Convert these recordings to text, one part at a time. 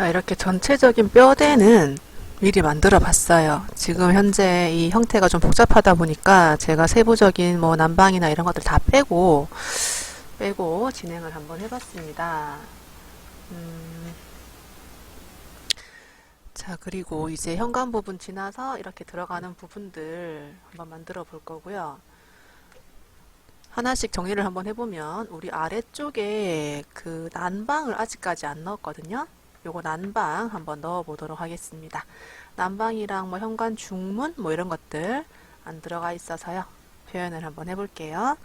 자, 이렇게 전체적인 뼈대는 미리 만들어 봤어요. 지금 현재 이 형태가 좀 복잡하다 보니까 제가 세부적인 뭐 난방이나 이런 것들 다 빼고, 빼고 진행을 한번 해봤습니다. 음, 자, 그리고 이제 현관 부분 지나서 이렇게 들어가는 부분들 한번 만들어 볼 거고요. 하나씩 정리를 한번 해보면 우리 아래쪽에 그 난방을 아직까지 안 넣었거든요. 요거 난방 한번 넣어 보도록 하겠습니다. 난방이랑 뭐 현관 중문 뭐 이런 것들 안 들어가 있어서요. 표현을 한번 해볼게요.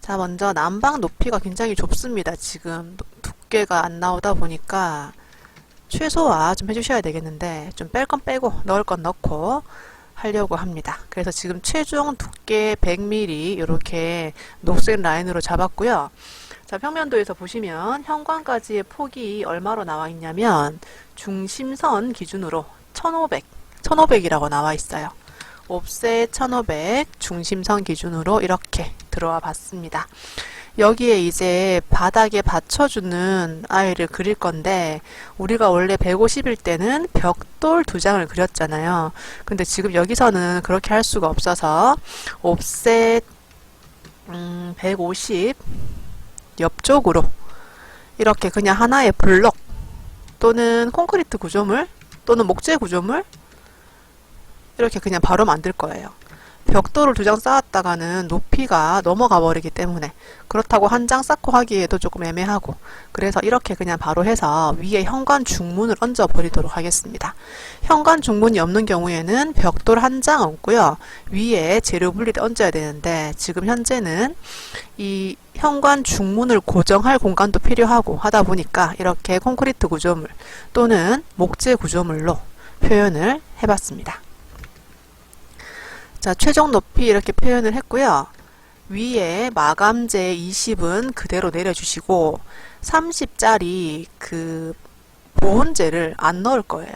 자, 먼저 난방 높이가 굉장히 좁습니다. 지금 노- 두께가 안 나오다 보니까 최소화 좀 해주셔야 되겠는데 좀 뺄 건 빼고 넣을 건 넣고 하려고 합니다. 그래서 지금 최종 두께 100mm 이렇게 녹색 라인으로 잡았고요. 자, 평면도에서 보시면 현관까지의 폭이 얼마로 나와 있냐면 중심선 기준으로 1500, 1500이라고 나와 있어요. 옵셋 1500 중심선 기준으로 이렇게 들어와 봤습니다. 여기에 이제 바닥에 받쳐주는 아이를 그릴 건데 우리가 원래 150일 때는 벽돌 두 장을 그렸잖아요. 근데 지금 여기서는 그렇게 할 수가 없어서 옵셋 음, 150 옆쪽으로 이렇게 그냥 하나의 블록 또는 콘크리트 구조물 또는 목재 구조물 이렇게 그냥 바로 만들 거예요. 벽돌을 두 장 쌓았다가는 높이가 넘어가 버리기 때문에 그렇다고 한 장 쌓고 하기에도 조금 애매하고 그래서 이렇게 그냥 바로 해서 위에 현관 중문을 얹어 버리도록 하겠습니다. 현관 중문이 없는 경우에는 벽돌 한 장 얹고요. 위에 재료 분리를 얹어야 되는데 지금 현재는 이 현관 중문을 고정할 공간도 필요하고 하다 보니까 이렇게 콘크리트 구조물 또는 목재 구조물로 표현을 해봤습니다. 자, 최종 높이 이렇게 표현을 했고요. 위에 마감재 20은 그대로 내려주시고 30짜리 그 보온재를 안 넣을 거예요.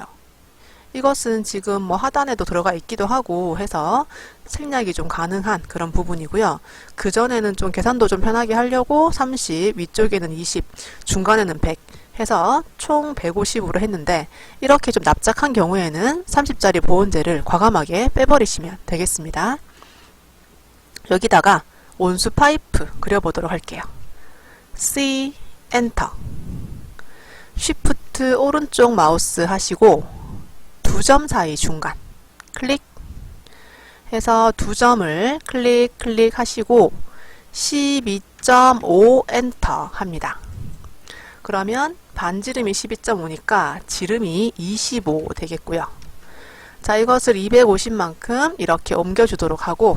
이것은 지금 뭐 하단에도 들어가 있기도 하고 해서 생략이 좀 가능한 그런 부분이고요. 그 전에는 좀 계산도 좀 편하게 하려고 30, 위쪽에는 20, 중간에는 100 해서 총 150으로 했는데 이렇게 좀 납작한 경우에는 30짜리 보온재를 과감하게 빼버리시면 되겠습니다. 여기다가 온수 파이프 그려보도록 할게요. C 엔터 쉬프트 오른쪽 마우스 하시고 두 점 사이 중간 클릭 해서 두 점을 클릭 클릭 하시고 12.5 엔터 합니다. 그러면 반지름이 12.5니까 지름이 25 되겠고요. 자, 이것을 250만큼 이렇게 옮겨주도록 하고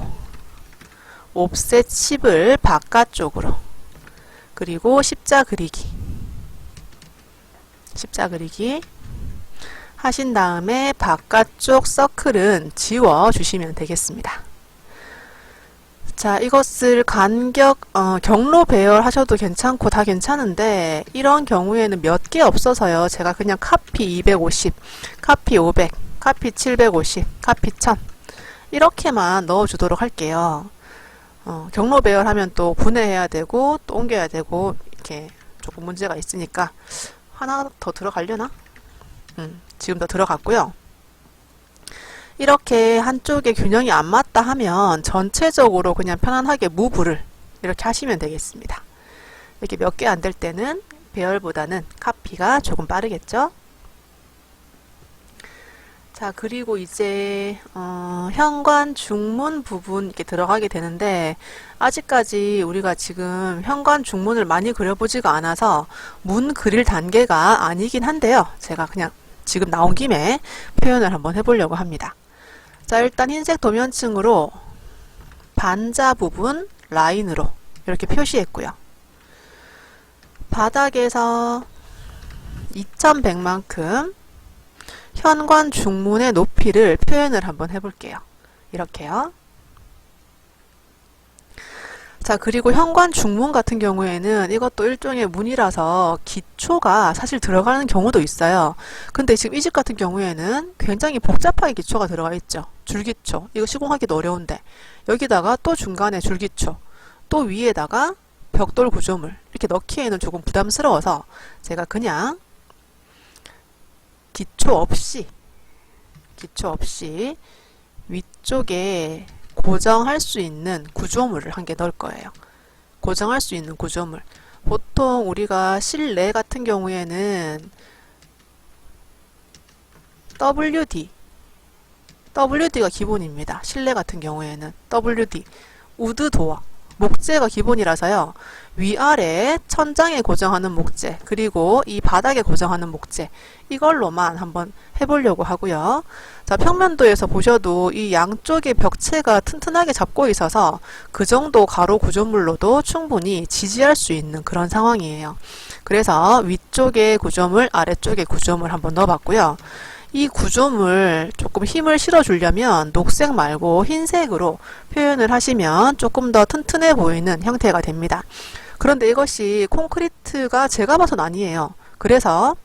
옵셋 10을 바깥쪽으로 그리고 십자 그리기 십자 그리기 하신 다음에 바깥쪽 서클은 지워 주시면 되겠습니다. 자, 이것을 간격, 어, 경로 배열 하셔도 괜찮고 다 괜찮은데, 이런 경우에는 몇 개 없어서요. 제가 그냥 카피 250, 카피 500, 카피 750, 카피 1000. 이렇게만 넣어주도록 할게요. 어, 경로 배열하면 또 분해해야 되고, 또 옮겨야 되고, 이렇게 조금 문제가 있으니까, 하나 더 들어가려나? 음, 지금 더 들어갔고요. 이렇게 한쪽에 균형이 안 맞다 하면 전체적으로 그냥 편안하게 무브를 이렇게 하시면 되겠습니다. 이렇게 몇 개 안 될 때는 배열보다는 카피가 조금 빠르겠죠? 자, 그리고 이제 어, 현관 중문 부분 이렇게 들어가게 되는데 아직까지 우리가 지금 현관 중문을 많이 그려보지가 않아서 문 그릴 단계가 아니긴 한데요. 제가 그냥 지금 나온 김에 표현을 한번 해보려고 합니다. 자, 일단 흰색 도면층으로 반자 부분 라인으로 이렇게 표시했고요. 바닥에서 2100만큼 현관 중문의 높이를 표현을 한번 해볼게요. 이렇게요. 자, 그리고 현관 중문 같은 경우에는 이것도 일종의 문이라서 기초가 사실 들어가는 경우도 있어요. 근데 지금 이 집 같은 경우에는 굉장히 복잡하게 기초가 들어가 있죠. 줄기초. 이거 시공하기도 어려운데. 여기다가 또 중간에 줄기초. 또 위에다가 벽돌 구조물. 이렇게 넣기에는 조금 부담스러워서 제가 그냥 기초 없이 기초 없이 위쪽에 고정할 수 있는 구조물을 한 개 넣을 거예요. 고정할 수 있는 구조물. 보통 우리가 실내 같은 경우에는 WD WD가 기본입니다. 실내 같은 경우에는 WD 우드 도어 목재가 기본이라서요. 위아래 천장에 고정하는 목재 그리고 이 바닥에 고정하는 목재 이걸로만 한번 해보려고 하고요. 자 평면도에서 보셔도 이 양쪽의 벽체가 튼튼하게 잡고 있어서 그 정도 가로 구조물로도 충분히 지지할 수 있는 그런 상황이에요. 그래서 위쪽에 구조물 아래쪽에 구조물 한번 넣어봤고요. 이 구조물 조금 힘을 실어주려면 녹색 말고 흰색으로 표현을 하시면 조금 더 튼튼해 보이는 형태가 됩니다. 그런데 이것이 콘크리트가 제가 봐선 아니에요. 그래서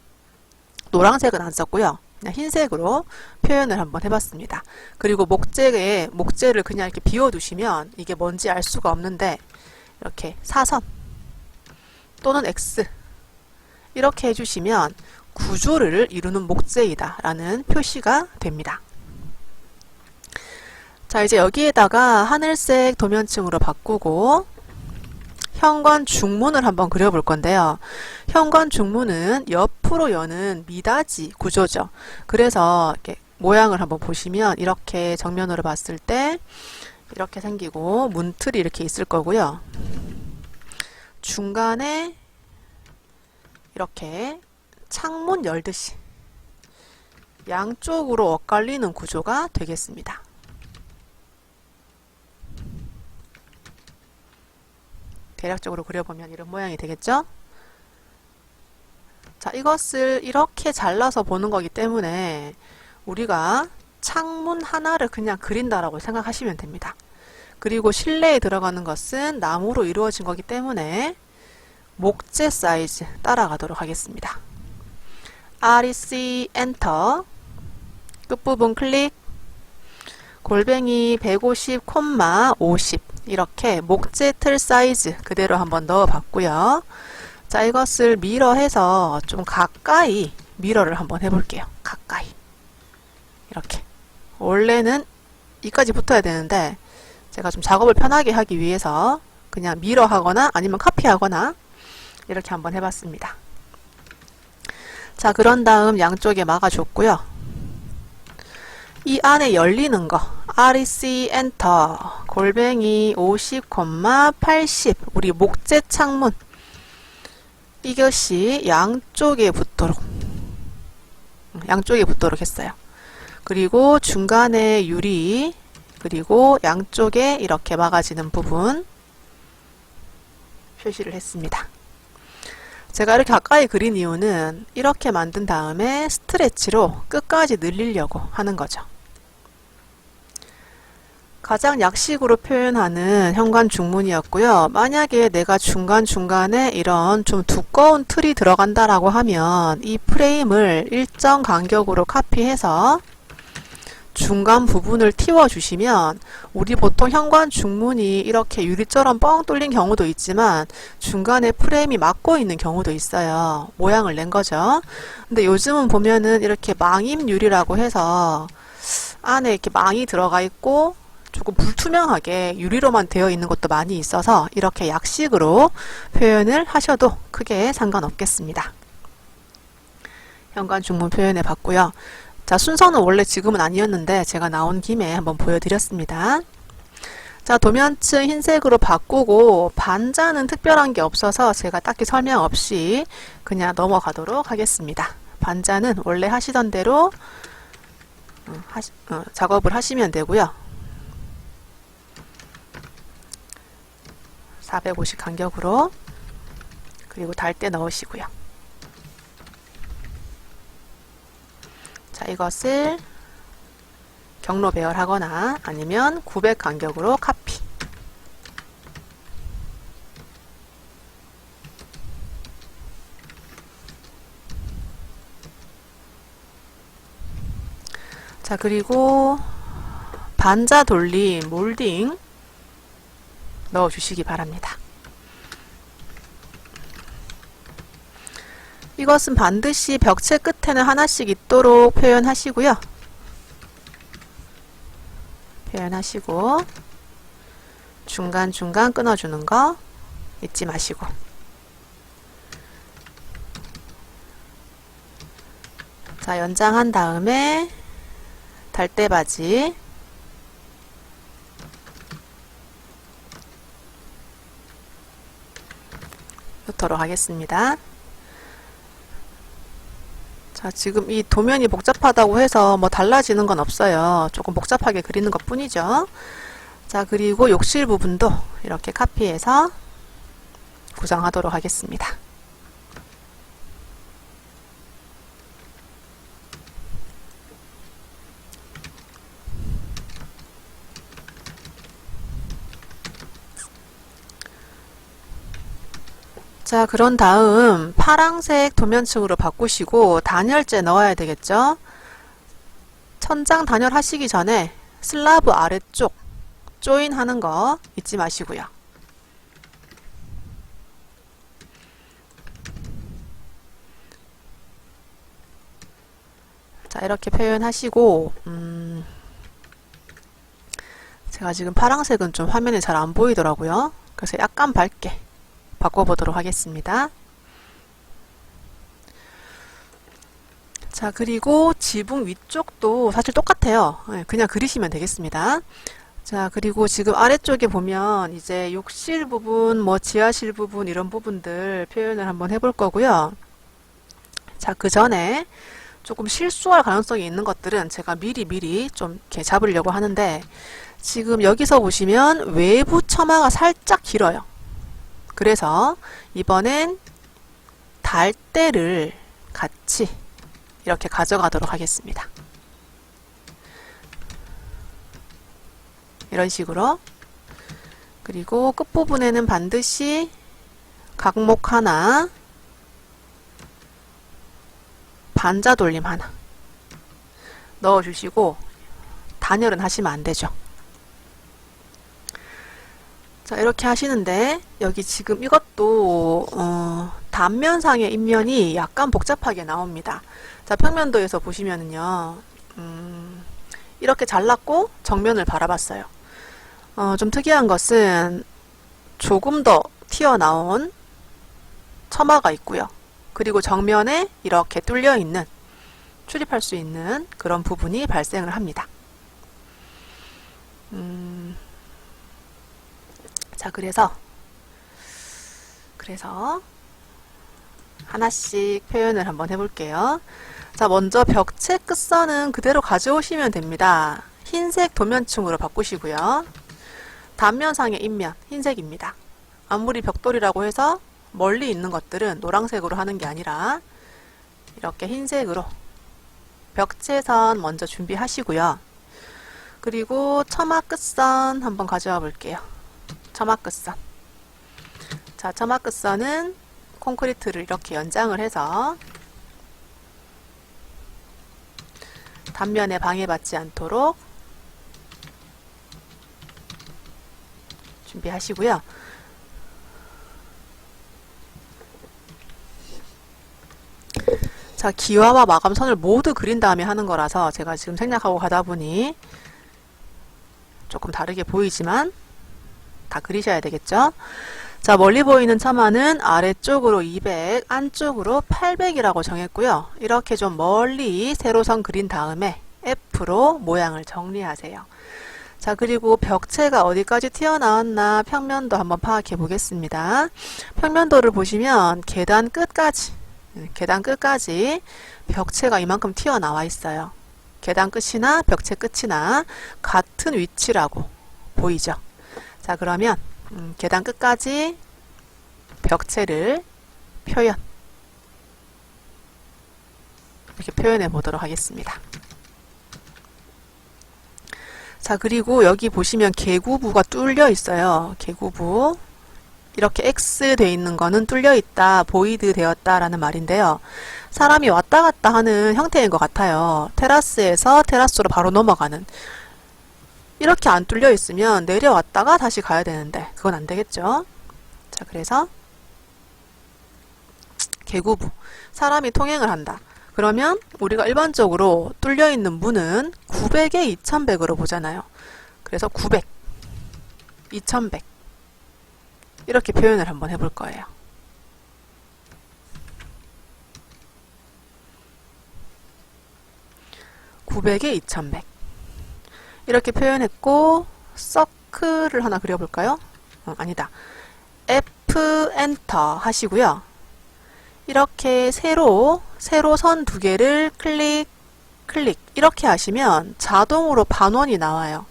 노란색은 안 썼고요. 그냥 흰색으로 표현을 한번 해봤습니다. 그리고 목재에 목재를 그냥 이렇게 비워두시면 이게 뭔지 알 수가 없는데 이렇게 사선 또는 X 이렇게 해주시면 구조를 이루는 목재이다 라는 표시가 됩니다. 자 이제 여기에다가 하늘색 도면층으로 바꾸고 현관 중문을 한번 그려볼 건데요. 현관 중문은 옆으로 여는 미닫이 구조죠. 그래서 모양을 한번 보시면 이렇게 정면으로 봤을 때 이렇게 생기고 문틀이 이렇게 있을 거고요. 중간에 이렇게 창문 열듯이 양쪽으로 엇갈리는 구조가 되겠습니다. 대략적으로 그려보면 이런 모양이 되겠죠? 자, 이것을 이렇게 잘라서 보는 거기 때문에 우리가 창문 하나를 그냥 그린다라고 생각하시면 됩니다. 그리고 실내에 들어가는 것은 나무로 이루어진 거기 때문에 목재 사이즈 따라가도록 하겠습니다. REC 엔터 끝부분 클릭 골뱅이 150, 50 이렇게 목재 틀 사이즈 그대로 한번 넣어 봤고요. 자 이것을 미러해서 좀 가까이 미러를 한번 해볼게요. 가까이 이렇게 원래는 이까지 붙어야 되는데 제가 좀 작업을 편하게 하기 위해서 그냥 미러 하거나 아니면 카피하거나 이렇게 한번 해봤습니다. 자, 그런 다음 양쪽에 막아줬고요. 이 안에 열리는 거 REC 엔터 골뱅이 50, 80 우리 목재 창문 이것이 양쪽에 붙도록 양쪽에 붙도록 했어요. 그리고 중간에 유리 그리고 양쪽에 이렇게 막아지는 부분 표시를 했습니다. 제가 이렇게 가까이 그린 이유는 이렇게 만든 다음에 스트레치로 끝까지 늘리려고 하는 거죠. 가장 약식으로 표현하는 현관 중문이었고요. 만약에 내가 중간중간에 이런 좀 두꺼운 틀이 들어간다라고 하면 이 프레임을 일정 간격으로 카피해서 중간 부분을 틔워주시면 우리 보통 현관 중문이 이렇게 유리처럼 뻥 뚫린 경우도 있지만 중간에 프레임이 막고 있는 경우도 있어요. 모양을 낸 거죠. 근데 요즘은 보면은 이렇게 망임 유리라고 해서 안에 이렇게 망이 들어가 있고 조금 불투명하게 유리로만 되어 있는 것도 많이 있어서 이렇게 약식으로 표현을 하셔도 크게 상관없겠습니다. 현관 중문 표현해 봤고요. 자, 순서는 원래 지금은 아니었는데 제가 나온 김에 한번 보여드렸습니다. 자, 도면층 흰색으로 바꾸고 반자는 특별한 게 없어서 제가 딱히 설명 없이 그냥 넘어가도록 하겠습니다. 반자는 원래 하시던 대로 어, 하시, 어, 작업을 하시면 되고요. 450 간격으로 그리고 달 때 넣으시고요. 자, 이것을 경로 배열하거나 아니면 900 간격으로 카피. 자, 그리고 반자 돌림 몰딩 넣어 주시기 바랍니다. 이것은 반드시 벽체 끝에는 하나씩 있도록 표현하시고요. 표현하시고 중간중간 끊어주는 거 잊지 마시고 자 연장한 다음에 달대바지 넣도록 하겠습니다. 자, 지금 이 도면이 복잡하다고 해서 뭐 달라지는 건 없어요. 조금 복잡하게 그리는 것 뿐이죠. 자, 그리고 욕실 부분도 이렇게 카피해서 구성하도록 하겠습니다. 자, 그런 다음 파랑색 도면층으로 바꾸시고 단열재 넣어야 되겠죠? 천장 단열 하시기 전에 슬라브 아래쪽 조인 하는 거 잊지 마시고요. 자, 이렇게 표현하시고 음, 제가 지금 파랑색은 좀 화면에 잘 안 보이더라고요. 그래서 약간 밝게 바꿔보도록 하겠습니다. 자, 그리고 지붕 위쪽도 사실 똑같아요. 예, 그냥 그리시면 되겠습니다. 자, 그리고 지금 아래쪽에 보면 이제 욕실 부분, 뭐 지하실 부분 이런 부분들 표현을 한번 해볼 거고요. 자, 그 전에 조금 실수할 가능성이 있는 것들은 제가 미리 미리 좀 이렇게 잡으려고 하는데 지금 여기서 보시면 외부 처마가 살짝 길어요. 그래서 이번엔 달대를 같이 이렇게 가져가도록 하겠습니다. 이런 식으로 그리고 끝부분에는 반드시 각목 하나 반자 돌림 하나 넣어주시고 단열은 하시면 안 되죠. 자, 이렇게 하시는데, 여기 지금 이것도, 어, 단면상의 인면이 약간 복잡하게 나옵니다. 자, 평면도에서 보시면은요, 음, 이렇게 잘랐고, 정면을 바라봤어요. 어, 좀 특이한 것은, 조금 더 튀어나온 처마가 있고요. 그리고 정면에 이렇게 뚫려 있는, 출입할 수 있는 그런 부분이 발생을 합니다. 음, 자, 그래서, 그래서, 하나씩 표현을 한번 해볼게요. 자, 먼저 벽체 끝선은 그대로 가져오시면 됩니다. 흰색 도면층으로 바꾸시고요. 단면상의 인면, 흰색입니다. 아무리 벽돌이라고 해서 멀리 있는 것들은 노란색으로 하는 게 아니라 이렇게 흰색으로 벽체선 먼저 준비하시고요. 그리고 처마 끝선 한번 가져와 볼게요. 처마 끝선. 자, 처마 끝선은 콘크리트를 이렇게 연장을 해서 단면에 방해받지 않도록 준비하시고요. 자, 기와와 마감선을 모두 그린 다음에 하는 거라서 제가 지금 생략하고 가다 보니 조금 다르게 보이지만 다 그리셔야 되겠죠? 자, 멀리 보이는 처마는 아래쪽으로 200, 안쪽으로 800이라고 정했고요. 이렇게 좀 멀리 세로선 그린 다음에 F로 모양을 정리하세요. 자, 그리고 벽체가 어디까지 튀어나왔나 평면도 한번 파악해 보겠습니다. 평면도를 보시면 계단 끝까지, 네, 계단 끝까지 벽체가 이만큼 튀어나와 있어요. 계단 끝이나 벽체 끝이나 같은 위치라고 보이죠? 자, 그러면 음, 계단 끝까지 벽체를 표현 이렇게 표현해 보도록 하겠습니다. 자 그리고 여기 보시면 개구부가 뚫려 있어요. 개구부 이렇게 X 돼 있는 거는 뚫려 있다, 보이드 되었다 라는 말인데요. 사람이 왔다 갔다 하는 형태인 것 같아요. 테라스에서 테라스로 바로 넘어가는 이렇게 안 뚫려 있으면 내려왔다가 다시 가야 되는데 그건 안 되겠죠. 자, 그래서 개구부. 사람이 통행을 한다. 그러면 우리가 일반적으로 뚫려 있는 문은 900에 2100으로 보잖아요. 그래서 900, 2100 이렇게 표현을 한번 해볼 거예요. (900에 2100) 이렇게 표현했고 서클을 하나 그려볼까요? 어, 아니다. F 엔터 하시고요. 이렇게 세로 세로 선 두 개를 클릭 클릭 이렇게 하시면 자동으로 반원이 나와요.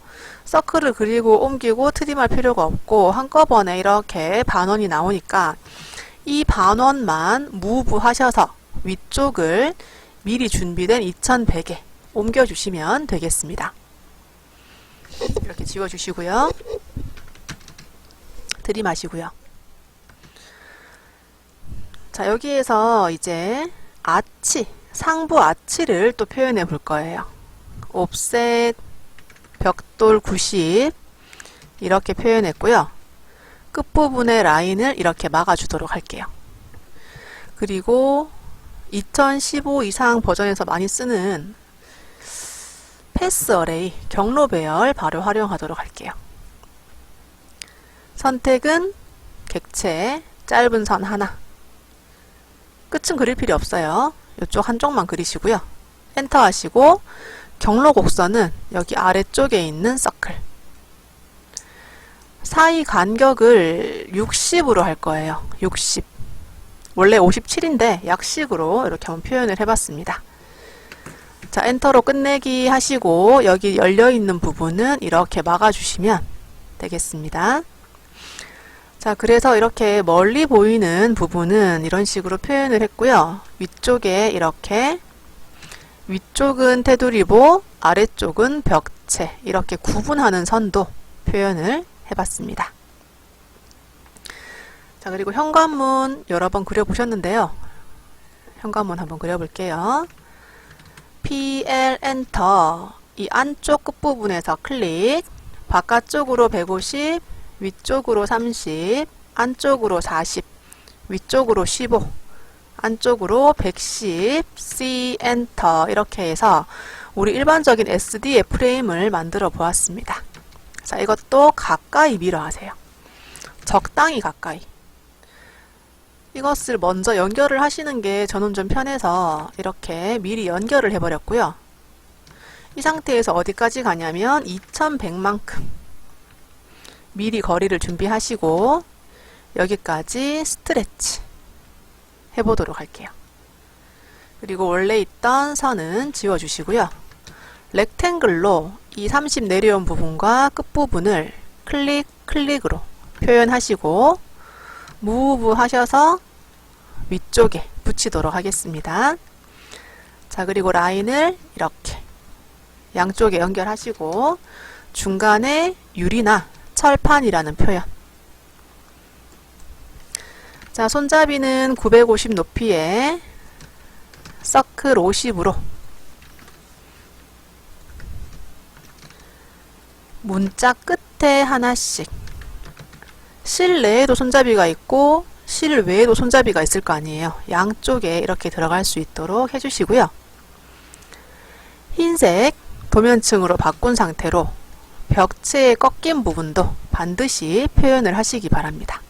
서클을 그리고 옮기고 트림할 필요가 없고 한꺼번에 이렇게 반원이 나오니까 이 반원만 무브 하셔서 위쪽을 미리 준비된 2100에 옮겨주시면 되겠습니다. 이렇게 지워주시고요. 들이마시고요. 자, 여기에서 이제 아치, 상부 아치를 또 표현해 볼 거예요. 옵셋, 벽돌 90 이렇게 표현했고요. 끝부분의 라인을 이렇게 막아주도록 할게요. 그리고 2015 이상 버전에서 많이 쓰는 패스 어레이, 경로 배열 바로 활용하도록 할게요. 선택은 객체, 짧은 선 하나. 끝은 그릴 필요 없어요. 이쪽 한쪽만 그리시고요. 엔터 하시고 경로 곡선은 여기 아래쪽에 있는 서클. 사이 간격을 60으로 할 거예요. 60. 원래 57인데 약식으로 이렇게 한번 표현을 해봤습니다. 자, 엔터로 끝내기 하시고 여기 열려 있는 부분은 이렇게 막아주시면 되겠습니다. 자, 그래서 이렇게 멀리 보이는 부분은 이런 식으로 표현을 했고요. 위쪽에 이렇게 위쪽은 테두리보, 아래쪽은 벽체 이렇게 구분하는 선도 표현을 해봤습니다. 자, 그리고 현관문 여러 번 그려보셨는데요. 현관문 한번 그려볼게요. PL 엔터. 이 안쪽 끝부분에서 클릭. 바깥쪽으로 150 위쪽으로 30 안쪽으로 40 위쪽으로 15 안쪽으로 110 C 엔터. 이렇게 해서 우리 일반적인 SD의 프레임을 만들어 보았습니다. 자 이것도 가까이 밀어 하세요. 적당히 가까이 이것을 먼저 연결을 하시는 게 저는 좀 편해서 이렇게 미리 연결을 해버렸고요. 이 상태에서 어디까지 가냐면 2100만큼 미리 거리를 준비하시고 여기까지 스트레치 해보도록 할게요. 그리고 원래 있던 선은 지워주시고요. 렉탱글로 이 30 내려온 부분과 끝부분을 클릭 클릭으로 표현하시고 무브 하셔서 위쪽에 붙이도록 하겠습니다. 자, 그리고 라인을 이렇게 양쪽에 연결하시고 중간에 유리나 철판이라는 표현. 자, 손잡이는 950 높이에 서클 50으로 문자 끝에 하나씩 실 내에도 손잡이가 있고 실 외에도 손잡이가 있을 거 아니에요. 양쪽에 이렇게 들어갈 수 있도록 해주시고요. 흰색 도면층으로 바꾼 상태로 벽체의 꺾인 부분도 반드시 표현을 하시기 바랍니다.